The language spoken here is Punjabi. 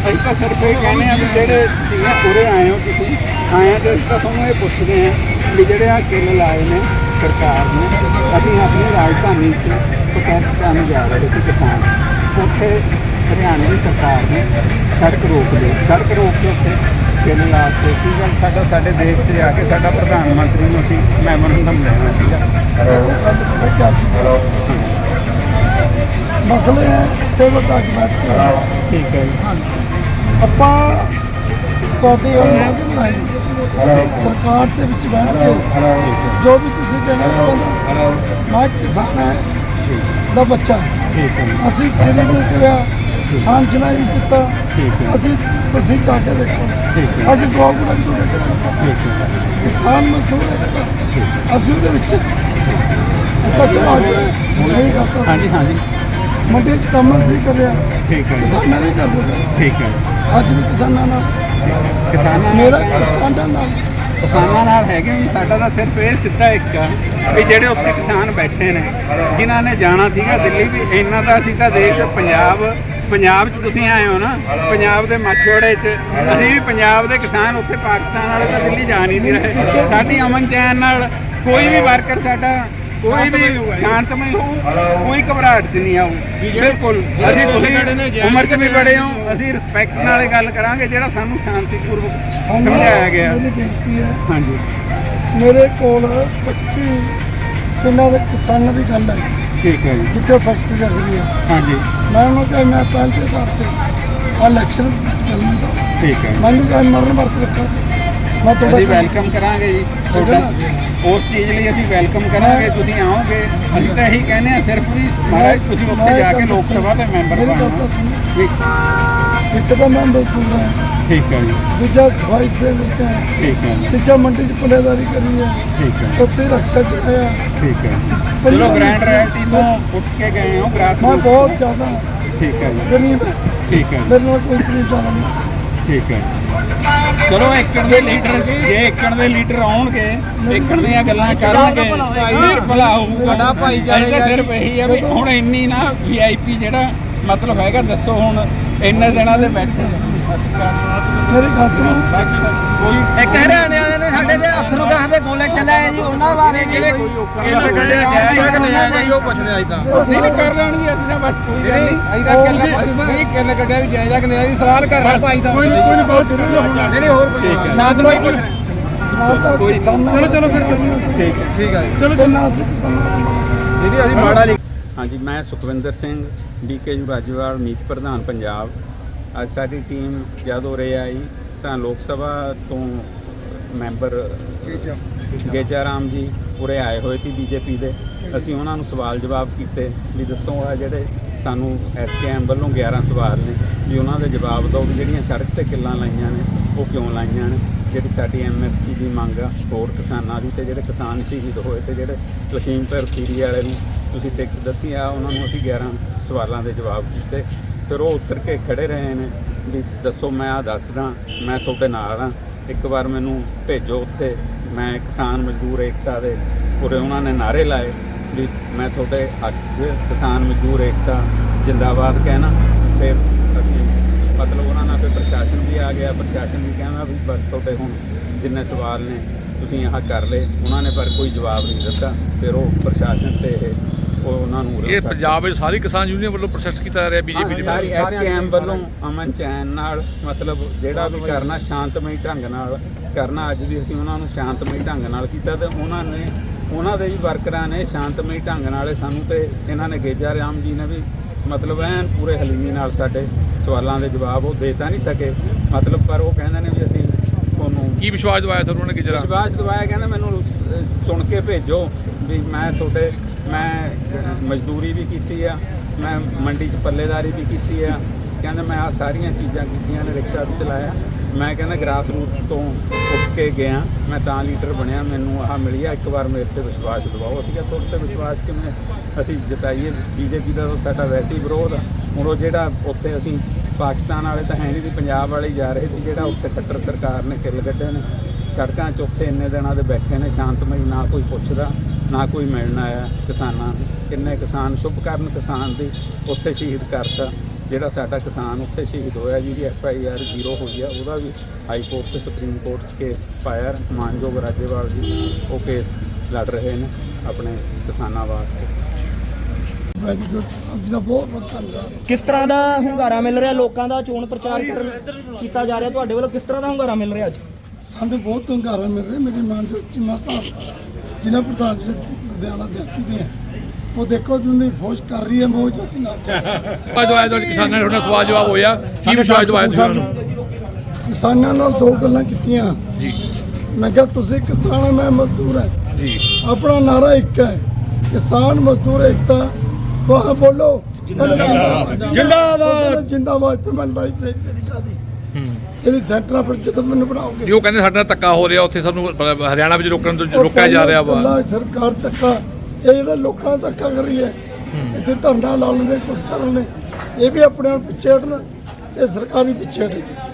ਅਸੀਂ ਤਾਂ ਸਿਰਫ ਇਹ ਕਹਿੰਦੇ ਆ ਵੀ ਜਿਹੜੇ ਜਿਵੇਂ ਉਰੇ ਆਏ ਹੋ ਤੁਸੀਂ ਆਏ ਆ ਤੇ ਅਸੀਂ ਤਾਂ ਤੁਹਾਨੂੰ ਇਹ ਪੁੱਛਦੇ ਆ ਵੀ ਜਿਹੜੇ ਆ ਕਿੱਲ ਲਾਏ ਨੇ ਸਰਕਾਰ ਨੇ ਅਸੀਂ ਆਪਣੀ ਰਾਜਧਾਨੀ 'ਚ ਪ੍ਰੋਟੈਸਟ ਕਰਨ ਜਾ ਰਹੇ ਸੀ ਕਿਸਾਨ। ਉੱਥੇ ਹਰਿਆਣਾ ਦੀ ਸਰਕਾਰ ਨੇ ਸੜਕ ਰੋਕ ਲਈ। ਸੜਕ ਰੋਕ ਕੇ ਉੱਥੇ ਕਿੱਲ ਲਾ ਕੇ ਕੀ ਗੱਲ ਸਾਡਾ ਸਾਡੇ ਦੇਸ਼ 'ਚ ਆ ਕੇ ਸਾਡਾ ਪ੍ਰਧਾਨ ਮੰਤਰੀ ਨੂੰ ਅਸੀਂ ਮੈਮੋਰੰਡਮ ਲੈਣਾ ਸੀਗਾ। ਮਸਲੇ ਹੈ ਟੇਬਲ ਤੱਕ ਬੈਠ ਕੇ ਠੀਕ ਹੈ ਜੀ। ਆਪਾਂ ਪਾਰਟੀ ਵਾਲੇ ਨਹੀਂ ਬਣਾਈ। ਸਰਕਾਰ ਦੇ ਵਿੱਚ ਬੈਠ ਕੇ ਜੋ ਵੀ ਤੁਸੀਂ ਕਹਿੰਦੇ ਬੰਦਾ ਮੈਂ ਕਿਸਾਨ ਹੈ ਦਾ ਬੱਚਾ। ਠੀਕ ਹੈ ਜੀ, ਅਸੀਂ ਸਿਰ ਵੀ ਕਰਿਆ ਛਾਨ ਚਨਾਈ ਵੀ ਕੀਤਾ। ਠੀਕ ਹੈ। ਅਸੀਂ ਤੁਸੀਂ ਜਾ ਕੇ ਦੇਖੋ। ਠੀਕ ਹੈ। ਅਸੀਂ ਗੋਲਗੁੜਾ ਵੀ ਤੁਰੇ ਕਰਾਂਗੇ ਠੀਕ ਹੈ। ਕਿਸਾਨ ਮਜ਼ਦੂਰ ਇੱਕ ਅਸੀਂ ਉਹਦੇ ਵਿੱਚ ਅੱਤਾ ਚਲਾ ਨਹੀਂ ਕਰਤਾ ਹਾਂਜੀ ਹਾਂਜੀ। ਮੰਡੀ 'ਚ ਕੰਮ ਅਸੀਂ ਕਰਿਆ। ਠੀਕ ਹੈ। ਕਿਸਾਨਾਂ ਨੇ ਕਰ ਦਿੱਤਾ ਠੀਕ ਹੈ। ਅੱਜ ਵੀ ਕਿਸਾਨਾਂ ਨਾਲ। ਕਿਸਾਨਾਂ ਮੇਰਾ ਕਿਸਾਨਾਂ ਨਾਲ। ਕਿਸਾਨਾਂ ਨਾਲ ਹੈਗੇ ਵੀ ਸਾਡਾ ਤਾਂ ਸਿਰਫ ਇਹ ਸਿੱਧਾ ਇੱਕ ਆ ਵੀ ਜਿਹੜੇ ਉੱਥੇ ਕਿਸਾਨ ਬੈਠੇ ਨੇ ਜਿਨ੍ਹਾਂ ਨੇ ਜਾਣਾ ਸੀਗਾ ਦਿੱਲੀ ਵੀ ਇੰਨਾ ਤਾਂ ਅਸੀਂ ਤਾਂ ਦੇਸ਼ ਪੰਜਾਬ ਪੰਜਾਬ 'ਚ ਤੁਸੀਂ ਆਏ ਹੋ ਨਾ ਪੰਜਾਬ ਦੇ ਮੱਛੋੜੇ 'ਚ ਅਸੀਂ ਵੀ ਪੰਜਾਬ ਦੇ ਕਿਸਾਨ ਉੱਥੇ ਪਾਕਿਸਤਾਨ ਵਾਲੇ ਤਾਂ ਦਿੱਲੀ ਜਾ ਨਹੀਂ ਸੀ ਰਹੇ ਸਾਡੀ ਅਮਨ ਚੈਨ ਨਾਲ ਕੋਈ ਵੀ ਵਰਕਰ ਸਾਡਾ ਕੋਈ ਵੀ ਸ਼ਾਂਤਮਈ ਹੋ ਕੋਈ ਘਬਰਾਹਟ 'ਚ ਨਹੀਂ ਆਊ। ਬਿਲਕੁਲ ਅਸੀਂ ਤੁਸੀਂ ਉਮਰ 'ਚ ਵੀ ਬੜੇ ਹੋ ਅਸੀਂ ਰਿਸਪੈਕਟ ਨਾਲ ਇਹ ਗੱਲ ਕਰਾਂਗੇ ਜਿਹੜਾ ਸਾਨੂੰ ਸ਼ਾਂਤੀਪੂਰਵਕ ਸਮਝਾਇਆ ਗਿਆ। ਮੇਰੀ ਬੇਨਤੀ ਹੈ ਹਾਂਜੀ। ਮੇਰੇ ਕੋਲ 25 ਪਿੰਡਾਂ ਦੇ ਕਿਸਾਨਾਂ ਦੀ ਗੱਲ ਹੈ। ਠੀਕ ਹੈ ਜੀ। ਜਿੱਥੇ ਫੈਕਟਰੀ ਲੱਗਦੀ ਹੈ। ਹਾਂਜੀ। ਮੈਂ ਉਹਨੂੰ ਕਿਹਾ ਮੈਂ ਪਹਿਲ ਦੇ ਆਧਾਰ ਤੇ ਇਲੈਕਸ਼ਨ ਕਰਨ ਦਾ ਠੀਕ ਹੈ। ਮੈਨੂੰ ਕਿਹਾ ਮਰਨ ਵਰਤ ਰੱਖਾ। ਮੈਂ ਤੁਹਾਡਾ ਅਸੀਂ ਵੈਲਕਮ ਕਰਾਂਗੇ ਜੀ। ਤੁਹਾਡਾ ਉਸ ਚੀਜ਼ ਲਈ ਅਸੀਂ ਵੈਲਕਮ ਕਰਾਂਗੇ। ਤੁਸੀਂ ਆਓਗੇ। ਅਸੀਂ ਤਾਂ ਇਹੀ ਕਹਿੰਦੇ ਆ ਸਿਰਫ ਵੀ ਮਹਾਰਾਜ ਤੁਸੀਂ ਉੱਥੇ ਜਾ ਕੇ ਲੋਕ ਸਭਾ ਦੇ ਮੈਂਬਰ ਬਣੋ ਇੱਕ ਤਾਂ ਮੈਂ ਮਜ਼ਦੂਰ ਹਾਂ ਠੀਕ ਹੈ ਜੀ। ਦੂਜਾ ਸਫ਼ਾਈ ਸੇਵਕ ਹੈ। ਠੀਕ ਹੈ ਤੀਜਾ ਮੰਡੀ 'ਚ ਪਲੇਦਾਰੀ ਕਰੀ ਹੈ। ਠੀਕ ਹੈ। ਚੌਥੀ ਰਕਸ਼ਾ ਚਲਾਇਆ ਠੀਕ ਹੈ ਚਲੋ ਗ੍ਰੈਂਡ ਰੈਲਿਟੀ ਤੋਂ ਉੱਠ ਕੇ ਗਏ ਹੋ ਗ੍ਰਾਸ ਮੈਂ ਬਹੁਤ ਜ਼ਿਆਦਾ ਠੀਕ ਹੈ ਜੀ। ਗਰੀਬ ਠੀਕ ਹੈ ਮੇਰੇ ਨਾਲ ਕੋਈ ਗਰੀਬ ਜ਼ਿਆਦਾ ਨਹੀਂ। ਠੀਕ ਹੈ। ਚਲੋ ਏਕੜ ਦੇ ਲੀਡਰ ਜੇ ਏਕੜ ਦੇ ਲੀਡਰ ਆਉਣਗੇ ਏਕੜ ਦੀਆਂ ਗੱਲਾਂ ਕਰਨਗੇ ਫਿਰ ਭਲਾ ਹੋਊਗਾ। ਸਾਡਾ ਭਾਈਚਾਰੇ ਤਾਂ ਸਿਰਫ ਇਹੀ ਆ ਵੀ ਹੁਣ ਇੰਨੀ ਨਾ ਵੀਆਈਪੀ ਜਿਹੜਾ ਮਤਲਬ ਹੈਗਾ ਦੱਸੋ ਹੁਣ ਇੰਨੇ ਦਿਨਾਂ ਦੇ ਬੈਠੇ ਮੇਰੀ ਗੱਲ ਸੁਣੋ। ਕੋਈ ਇੱਕ ਹਰਿਆਣੇ ਵਾਲੇ ਨੇ ਸਾਡੇ ਦੇ ਅਥਰੂ ਗਾਹ ਦੇ ਗੋਲੇ ਚਲਾਏ ਜੀ ਉਹਨਾਂ ਬਾਰੇ ਜਿਹੜੇ ਕਿਹਨੇ ਕੱਢੇ ਜਾਇਜ਼ ਕਿ ਜਾਇਜ਼ ਉਹ ਪੁੱਛਦੇ ਅੱਜ ਤਾਂ। ਨਹੀਂ ਨਹੀਂ ਕਰ ਲੈਣਗੇ ਅਸੀਂ। ਬਸ ਕੋਈ ਗੱਲ ਨਹੀਂ ਅਸੀਂ ਤਾਂ ਕਿੰਨਾ ਨਹੀਂ ਕਿੰਨਾ ਕੱਢਿਆ ਵੀ ਜਾਇਜ਼ ਆ ਕਿ ਨਹੀਂ ਸਵਾਲ ਕਰ ਰਹੇ ਭਾਈ ਦਾ। ਕੋਈ ਨਹੀਂ ਕੋਈ ਨਹੀਂ ਬਹੁਤ ਜ਼ਰੂਰੀ ਹੋਣਾ ਨਹੀਂ ਨਹੀਂ ਹੋਰ ਕੋਈ ਠੀਕ ਹੈ। ਸ਼ਾਂਤ ਕੋਈ ਪੁੱਛ ਰਹੇ ਨਾ ਤਾਂ ਕੋਈ- ਕਿਸਾਨਾਂ ਚਲੋ, ਚਲੋ ਫਿਰ ਨੂੰ ਠੀਕ ਹੈ। ਠੀਕ ਹੈ ਜੀ। ਚਲੋ ਤੇ ਨਾ ਅਸੀਂ ਕਿਸਾਨਾਂ ਨੂੰ ਦੀਦੀ ਅਸੀਂ ਮਾੜਾ ਨਹੀਂ ਹਾਂਜੀ ਮੈਂ ਸੁਖਵਿੰਦਰ ਸਿੰਘ ਡੀਕੇ ਯੂ ਰਾਜਵਾਲ ਮੀਤ ਪ੍ਰਧਾਨ ਪੰਜਾਬ। ਅੱਜ ਸਾਡੀ ਟੀਮ ਜਦ ਉਰੇ ਆਈ ਤਾਂ ਲੋਕ ਸਭਾ ਤੋਂ ਮੈਂਬਰ ਗੇਜਾ ਰਾਮ ਜੀ ਉਰੇ ਆਏ ਹੋਏ ਸੀ ਬੀਜੇਪੀ ਦੇ। ਅਸੀਂ ਉਹਨਾਂ ਨੂੰ ਸਵਾਲ ਜਵਾਬ ਕੀਤੇ ਵੀ ਦੱਸੋ ਆ ਜਿਹੜੇ ਸਾਨੂੰ ਐਸਕੇਐਮ ਵੱਲੋਂ 11 ਸਵਾਲ ਨੇ, ਵੀ ਉਹਨਾਂ ਦੇ ਜਵਾਬ ਦਿਓ ਵੀ ਜਿਹੜੀਆਂ ਸੜਕ ਤੇ ਕਿੱਲਾਂ ਲਾਈਆਂ ਨੇ, ਉਹ ਕਿਉਂ ਲਾਈਆਂ ਨੇ? ਜਿਹੜੀ ਸਾਡੀ ਐਮਐਸਪੀ ਦੀ ਮੰਗ ਆ, ਹੋਰ ਕਿਸਾਨਾਂ ਦੀ ਤੇ ਜਿਹੜੇ ਕਿਸਾਨ ਸ਼ਹੀਦ ਹੋਏ ਤੇ ਜਿਹੜੇ ਲਖੀਮਪੁਰ ਖੀਰੀ ਵਾਲੇ ਨੂੰ, ਤੁਸੀਂ ਟਿਕਟ ਦੱਸੀ ਆ, ਉਹਨਾਂ ਨੂੰ ਅਸੀਂ 11 ਸਵਾਲਾਂ ਦੇ ਜਵਾਬ ਦਿੱਤੇ। ਫਿਰ ਉਹ ਉੱਤਰ ਕੇ ਖੜੇ ਰਹੇ ਨੇ ਵੀ ਦੱਸੋ ਮੈਂ ਆ ਦੱਸਦਾ, ਮੈਂ ਤੁਹਾਡੇ ਨਾਲ ਆ। ਇੱਕ ਵਾਰ ਮੈਨੂੰ ਭੇਜੋ ਉੱਥੇ। ਮੈਂ ਕਿਸਾਨ ਮਜ਼ਦੂਰ ਏਕਤਾ ਦੇ ਉਰੇ ਉਹਨਾਂ ਨੇ ਨਾਰੇ ਲਾਏ ਵੀ ਮੈਂ ਤੁਹਾਡੇ ਹੱਕ 'ਚ ਕਿਸਾਨ ਮਜ਼ਦੂਰ ਏਕਤਾ ਜਿੰਦਾਬਾਦ ਕਹਿਣਾ ਫਿਰ ਅਸੀਂ ਮਤਲਬ ਉਹਨਾਂ ਨਾਲ ਫਿਰ ਪ੍ਰਸ਼ਾਸਨ ਵੀ ਆ ਗਿਆ, ਪ੍ਰਸ਼ਾਸਨ ਵੀ ਕਹਿੰਦਾ ਵੀ ਬਸ ਤੁਹਾਡੇ ਹੁਣ ਜਿੰਨੇ ਸਵਾਲ ਨੇ ਤੁਸੀਂ ਆਹ ਕਰ ਲਏ, ਉਹਨਾਂ ਨੇ ਪਰ ਕੋਈ ਜਵਾਬ ਨਹੀਂ ਦਿੱਤਾ ਫਿਰ ਉਹ ਪ੍ਰਸ਼ਾਸਨ ਤੇ ਇਹ ਉਹ ਉਹਨਾਂ ਨੂੰ ਇਹ ਪੰਜਾਬ ਵਿੱਚ ਸਾਰੀ ਕਿਸਾਨ ਯੂਨੀਅਨ ਵੱਲੋਂ ਪ੍ਰੋਸੈਸ ਕੀਤਾ ਜਾ ਰਿਹਾ ਬੀਜੇਪੀ ਦੀ ਸਾਰੀ ਐਸਕੇਐਮ ਵੱਲੋਂ ਅਮਨ ਚੈਨ ਨਾਲ ਮਤਲਬ ਜਿਹੜਾ ਵੀ ਕਰਨਾ ਸ਼ਾਂਤਮਈ ਢੰਗ ਨਾਲ ਕਰਨਾ ਅੱਜ ਵੀ ਅਸੀਂ ਉਹਨਾਂ ਨੂੰ ਸ਼ਾਂਤਮਈ ਢੰਗ ਨਾਲ ਕੀਤਾ ਤੇ ਉਹਨਾਂ ਨੇ ਉਹਨਾਂ ਦੇ ਵੀ ਵਰਕਰਾਂ ਨੇ ਸ਼ਾਂਤਮਈ ਢੰਗ ਨਾਲ ਸਾਨੂੰ ਤੇ ਇਹਨਾਂ ਨੇ ਗੇਜਾ ਰਾਮ ਜੀ ਨੇ ਵੀ ਮਤਲਬ ਐਨ ਪੂਰੇ ਹਲੀਮੀ ਨਾਲ ਸਾਡੇ ਸਵਾਲਾਂ ਦੇ ਜਵਾਬ ਉਹ ਦੇ ਤਾਂ ਨਹੀਂ ਸਕੇ। ਮਤਲਬ ਪਰ ਉਹ ਕਹਿੰਦੇ ਨੇ ਵੀ ਅਸੀਂ ਤੁਹਾਨੂੰ ਕੀ ਵਿਸ਼ਵਾਸ ਦਵਾਇਆ ਤੁਹਾਨੂੰ ਉਹਨਾਂ ਨੇ ਕਿ ਜਰਾ ਵਿਸ਼ਵਾਸ ਦਵਾਇਆ ਕਹਿੰਦਾ ਮੈਨੂੰ ਚੁਣ ਕੇ ਭੇਜੋ ਵੀ ਮੈਂ ਤੁਹਾਡੇ ਮੈਂ ਮਜ਼ਦੂਰੀ ਵੀ ਕੀਤੀ ਆ, ਮੈਂ ਮੰਡੀ 'ਚ ਪੱਲੇਦਾਰੀ ਵੀ ਕੀਤੀ ਆ। ਕਹਿੰਦਾ ਮੈਂ ਆ ਸਾਰੀਆਂ ਚੀਜ਼ਾਂ ਕੀਤੀਆਂ ਨੇ, ਰਿਕਸ਼ਾ ਵੀ ਚਲਾਇਆ। ਮੈਂ ਕਹਿੰਦਾ ਗ੍ਰਾਸ ਰੂਟ ਤੋਂ ਉੱਠ ਕੇ ਗਿਆ, ਮੈਂ ਤਾਂ ਲੀਡਰ ਬਣਿਆ, ਮੈਨੂੰ ਆਹ ਮਿਲੀ ਆ। ਇੱਕ ਵਾਰ ਮੇਰੇ ਤੇ ਵਿਸ਼ਵਾਸ ਦਿਵਾਓ। ਅਸੀਂ ਕਿਹਾ, ਤੁਹਾਡੇ ਤੇ ਵਿਸ਼ਵਾਸ ਕਿਵੇਂ? ਅਸੀਂ ਜਤਾਈਏ, ਬੀਜੇਪੀ ਦਾ ਸਾਡਾ ਵੈਸੇ ਹੀ ਵਿਰੋਧ ਆ। ਹੁਣ ਉਹ ਜਿਹੜਾ ਉੱਥੇ ਅਸੀਂ ਪਾਕਿਸਤਾਨ ਵਾਲੇ ਤਾਂ ਹੈ ਨਹੀਂ ਵੀ ਪੰਜਾਬ ਵਾਲੇ ਜਾ ਰਹੇ ਸੀ, ਜਿਹੜਾ ਉੱਥੇ ਖੱਟਰ ਸਰਕਾਰ ਨੇ ਕਿੱਲ ਕੱਢੇ ਨੇ। ਸੜਕਾਂ 'ਚ ਉੱਥੇ ਇੰਨੇ ਦਿਨਾਂ ਦੇ ਬੈਠੇ ਨੇ ਸ਼ਾਂਤਮਈ ਨਾ ਕੋਈ ਪੁੱਛਦਾ ਨਾ ਕੋਈ ਮਿਲਣ ਆਇਆ ਕਿਸਾਨਾਂ ਨੂੰ। ਕਿੰਨੇ ਕਿਸਾਨ ਸ਼ੁਭ ਕਰਨ ਕਿਸਾਨ ਦੀ ਉੱਥੇ ਸ਼ਹੀਦ ਕਰਤਾ ਜਿਹੜਾ ਸਾਡਾ ਕਿਸਾਨ ਉੱਥੇ ਸ਼ਹੀਦ ਹੋਇਆ ਜਿਹਦੀ ਐਫ ਆਈ ਆਰ ਜ਼ੀਰੋ ਹੋਈ ਆ ਉਹਦਾ ਵੀ ਹਾਈ ਕੋਰਟ ਤੇ ਸੁਪਰੀਮ ਕੋਰਟ 'ਚ ਕੇਸ ਪਾਇਆ ਮਾਨਯੋਗ ਰਾਜੇਵਾਲ ਜੀ ਉਹ ਕੇਸ ਲੜ ਰਹੇ ਨੇ ਆਪਣੇ ਕਿਸਾਨਾਂ ਵਾਸਤੇ। ਵੈਰੀ ਗੁੱਡ ਆਪ ਜੀ ਦਾ ਬਹੁਤ ਬਹੁਤ ਧੰਨਵਾਦ। ਕਿਸ ਤਰ੍ਹਾਂ ਦਾ ਹੁੰਗਾਰਾ ਮਿਲ ਰਿਹਾ? ਲੋਕਾਂ ਦਾ ਚੋਣ ਪ੍ਰਚਾਰ ਕੀਤਾ ਜਾ ਰਿਹਾ। ਤੁਹਾਡੇ ਵੱਲੋਂ ਕਿਸ ਤਰ੍ਹਾਂ ਦਾ ਹੁੰਗਾਰਾ ਮਿਲ ਰਿਹਾ ਅੱਜ? ਸਾਨੂੰ ਬਹੁਤ ਹੰਗਾਰਾ ਮਿਲ ਰਿਹਾ ਮੇਰੇ ਮਾਨਯੋਗ ਚੀਮਾ ਸਾਹਿਬ ਜਿਨ੍ਹਾਂ ਪ੍ਰਧਾਨ ਜੀ ਲੁਧਿਆਣਾ ਦਿਹਾਤੀ ਦੇ। ਉਹ ਦੇਖੋ ਜਿੰਨੀ ਫੌਜ ਕਰ ਰਹੀ ਹੈ ਮੋਹ ਚ ਅਸੀਂ ਨਾਲ। ਅੱਜ ਆਇਆ ਤਾਂ ਕਿਸਾਨਾਂ ਨੇ ਤੁਹਾਡਾ ਸਵਾਲ ਜਵਾਬ ਹੋਇਆ। ਕੀ ਵਿਸ਼ਵਾਸ ਦਵਾਇਆ ਤੁਸੀਂ ਉਹਨਾਂ ਨੂੰ? ਕਿਸਾਨਾਂ ਨਾਲ ਦੋ ਗੱਲਾਂ ਕੀਤੀਆਂ। ਜੀ। ਮੈਂ ਕਿਹਾ ਤੁਸੀਂ ਕਿਸਾਨ ਆ ਮੈਂ ਮਜ਼ਦੂਰ ਹਾਂ ਜੀ। ਆਪਣਾ ਨਾਰਾ ਇੱਕ ਹੈ ਕਿਸਾਨ ਮਜ਼ਦੂਰ ਏਕਤਾ। ਵਾਹ ਬੋਲੋ। ਜਿੰਦਾਬਾਦ। ਜਿੰਦਾਬਾਦ। ਜਿੰਦਾਬਾਦ। ਤੇ ਮੈਂ ਲਾਈ ਤੇ ਤੇਰੀ ਕਾਦੀ ਇਹਦੀ ਸੈਂਟਰਾਂ ਪਰ ਜਦੋਂ ਮੈਨੂੰ ਬਣਾਓਗੇ ਜੀ ਉਹ ਕਹਿੰਦੇ ਸਾਡੇ ਨਾਲ ਧੱਕਾ ਹੋ ਰਿਹਾ ਉੱਥੇ ਸਾਨੂੰ ਹਰਿਆਣਾ ਵਿੱਚ ਰੋਕਣ ਤੋਂ ਰੋਕਿਆ ਜਾ ਰਿਹਾ ਵਾ। ਸਰਕਾਰ ਧੱਕਾ ਇਹ ਜਿਹੜਾ ਲੋਕਾਂ ਦਾ ਧੱਕਾ ਕਰ ਰਹੀ ਹੈ। ਇੱਥੇ ਧਰਨਾ ਲਾਉਣ ਦੇ ਕੁਛ ਕਰਨ ਨੇ। ਇਹ ਵੀ ਆਪਣੇ ਆਪ ਪਿੱਛੇ ਹਟਣ ਤੇ ਸਰਕਾਰ ਪਿੱਛੇ ਹਟੇਗੀ।